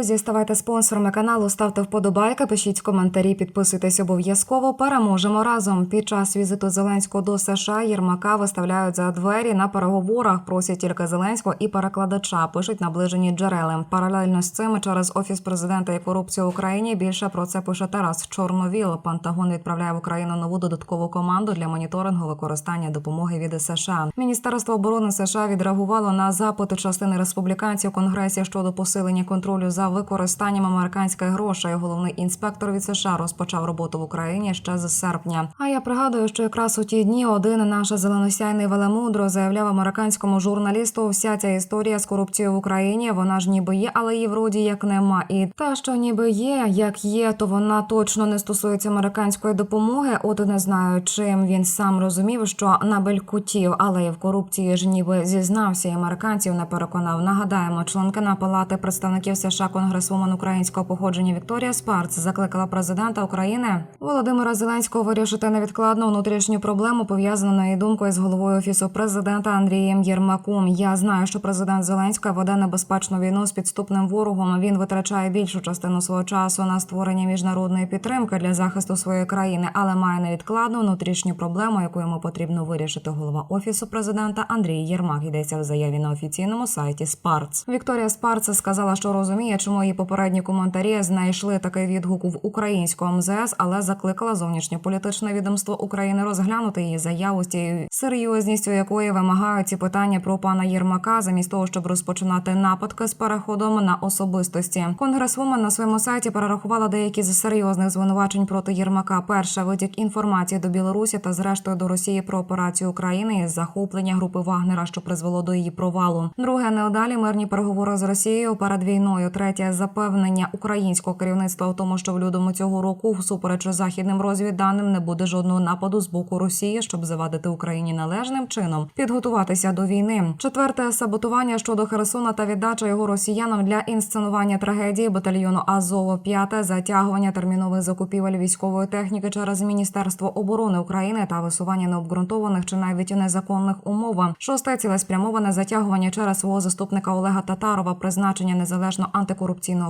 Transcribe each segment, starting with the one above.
друзі, ставайте спонсорами каналу, ставте вподобайки, пишіть коментарі, підписуйтесь обов'язково. Переможемо разом. Під час візиту Зеленського до США Єрмака виставляють за двері на переговорах. Просять тільки Зеленського і перекладача. Пишуть наближені джерели. Паралельно з цим через офіс президента і корупцію в Україні більше про це пише Тарас Чорновіл. Пентагон відправляє в Україну нову додаткову команду для моніторингу використання допомоги від США. Міністерство оборони США відреагувало на запити частини республіканців Конгресі щодо посилення контролю за використанням американських грошей. Головний інспектор від США розпочав роботу в Україні ще з серпня. А я пригадую, що якраз у ті дні один наш зеленосяйний велемудро заявляв американському журналісту: вся ця історія з корупцією в Україні, вона ж ніби є, але її вроді як нема. І та, що ніби є, як є, то вона точно не стосується американської допомоги. От не знаю, чим він сам розумів, що набелькутів, але і в корупції ж ніби зізнався, і американців не переконав. Нагадаємо, членкина палати представників США конгресвумен українського походження Вікторія Спарц закликала президента України Володимира Зеленського вирішити невідкладно внутрішню проблему, пов'язану на її думкою з головою офісу президента Андрієм Єрмаком. Я знаю, що президент Зеленський веде небезпечну війну з підступним ворогом. Він витрачає більшу частину свого часу на створення міжнародної підтримки для захисту своєї країни, але має невідкладну внутрішню проблему, яку йому потрібно вирішити. Голова офісу президента Андрій Єрмак йдеться в заяві на офіційному сайті Спарц. Вікторія Спарц сказала, що розуміє, чому її попередні коментарі знайшли такий відгук в українському МЗС, але закликала зовнішньополітичне відомство України розглянути її заяву з тією серйозністю, якої вимагають ці питання про пана Єрмака, замість того, щоб розпочинати нападки з переходом на особистості. Конгресвумен на своєму сайті перерахувала деякі з серйозних звинувачень проти Єрмака. Перше витік інформації до Білорусі та зрештою до Росії про операцію України із захоплення групи Вагнера, що призвело до її провалу. Друге неодалі мирні переговори з Росією перед війною. Третє запевнення українського керівництва в тому, що в лютому цього року, всупереч західним розвідданим, не буде жодного нападу з боку Росії, щоб завадити Україні належним чином підготуватися до війни. Четверте саботування щодо Херсона та віддача його росіянам для інсценування трагедії батальйону Азово. П'яте затягування термінових закупівель військової техніки через Міністерство оборони України та висування необґрунтованих чи навіть незаконних умов. Шосте цілеспрямоване затягування через свого заступника Олега Татарова, призначення незалежного антикорупційного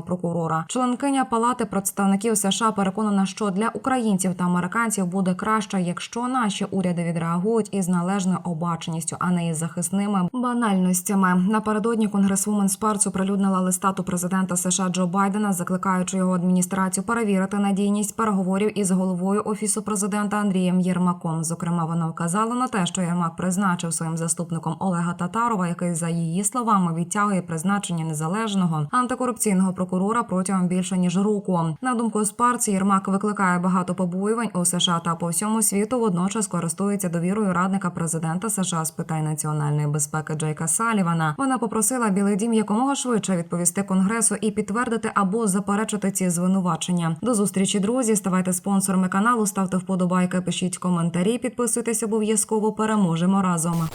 прокурора. Членкиня палати представників США переконана, що для українців та американців буде краще, якщо наші уряди відреагують із належною обаченістю, а не із захисними банальностями. Напередодні конгресвумен Спарцу прилюднила листату президента США Джо Байдена, закликаючи його адміністрацію перевірити надійність переговорів із головою офісу президента Андрієм Єрмаком. Зокрема, вона вказала на те, що Єрмак призначив своїм заступником Олега Татарова, який за її словами відтягує призначення незалежного антикорупційного прокурора протягом більше ніж року. На думку Спарці, Єрмак викликає багато побоювань у США та по всьому світу. Водночас користується довірою радника президента США з питань національної безпеки Джейка Салівана. Вона попросила Білий Дім якомога швидше відповісти конгресу і підтвердити або заперечити ці звинувачення. До зустрічі, друзі. Ставайте спонсорами каналу, ставте вподобайки, пишіть коментарі, підписуйтесь обов'язково. Переможемо разом.